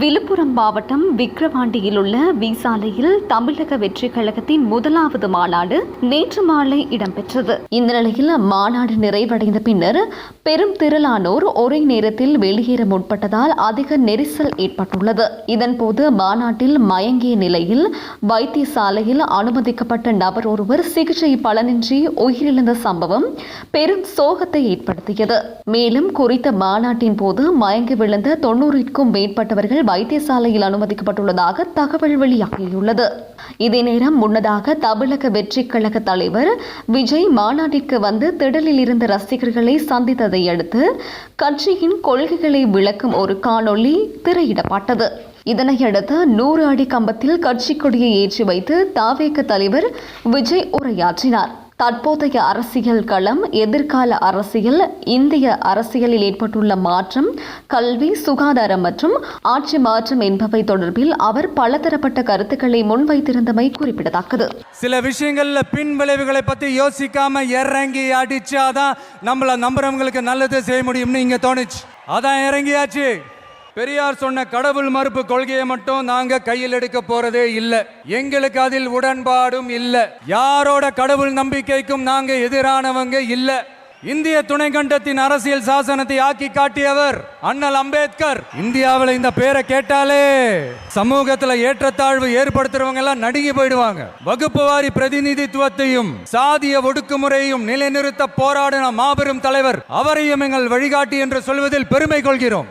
விழுப்புரம் மாவட்டம் விக்கிரவாண்டியில் உள்ள விசாலையில் தமிழக வெற்றி கழகத்தின் முதலாவது மாநாடு நேற்று மாலை இடம்பெற்றது. இந்த நிலையில் மாநாடு நிறைவடைந்த பின்னர் பெரும் திரளானோர் ஒரே நேரத்தில் வெளியேற முற்பட்டதால் அதிக நெரிசல் ஏற்பட்டுள்ளது. இதன்போது மாநாட்டில் மயங்கிய நிலையில் வைத்தியசாலையில் அனுமதிக்கப்பட்ட நபர் ஒருவர் சிகிச்சை பலனின்றி உயிரிழந்த சம்பவம் பெரும் சோகத்தை ஏற்படுத்தியது. மேலும் குறித்த மாநாட்டின் போது மயங்கி விழுந்த தொன்னூறிற்கும் மேற்பட்டவர்கள் வைத்தியசாலையில் அனுமதிக்கப்பட்டுள்ளதாக தகவல் வெளியாகியுள்ளது. இதே நேரம் முன்னதாக தமிழக வெற்றிக் கழக தலைவர் விஜய் மாநாட்டிற்கு வந்து திடலில் இருந்த ரசிகர்களை சந்தித்ததை அடுத்து கட்சியின் கொள்கைகளை விளக்கும் ஒரு காணொளி திரையிடப்பட்டது. இதனையடுத்து நூறு அடி கம்பத்தில் கட்சி கொடியை ஏற்றி வைத்து தாவேக தலைவர் விஜய் உரையாற்றினார். தற்போதைய அரசியல் களம் எதிர்கால அரசியல் இந்திய அரசியலில் ஏற்பட்டுள்ள மாற்றம் கல்வி சுகாதாரம் மற்றும் ஆட்சி மாற்றம் என்பவை தொடர்பில் அவர் பலதரப்பட்ட கருத்துக்களை முன்வைத்திருந்தமை குறிப்பிடத்தக்கது. சில விஷயங்கள்ல பின் விளைவுகளை பத்தி யோசிக்காம இறங்கி அடிச்சாதான் நம்மள நம்புறவங்களுக்கு நல்லது செய்ய முடியும்னு இங்க தோணுச்சு. அதான் இறங்கியாச்சு. பெரியார் சொன்ன கடவுள் மறுப்பு கொள்கையை மட்டும் நாங்க கையில் எடுக்க போறதே இல்லை. எங்களுக்கு அதில் உடன்பாடும் இல்லை. யாரோட கடவுள் நம்பிக்கைக்கும் நாங்க எதிரானவங்க இல்லை. இந்திய துணைக்கண்டத்தின் அரசியல் சாசனத்தை ஆக்கி காட்டியவர் அண்ணல் அம்பேத்கர். இந்தியாவில் இந்த பேரை கேட்டாலே சமூகத்துல ஏற்றத்தாழ்வு ஏற்படுத்துறவங்க எல்லாம் நடுங்கி போயிடுவாங்க. வகுப்பு வாரி பிரதிநிதித்துவத்தையும் சாதிய ஒடுக்குமுறையும் நிலைநிறுத்த போராடின மாபெரும் தலைவர் அவரையும் எங்கள் வழிகாட்டி என்று சொல்வதில் பெருமை கொள்கிறோம்.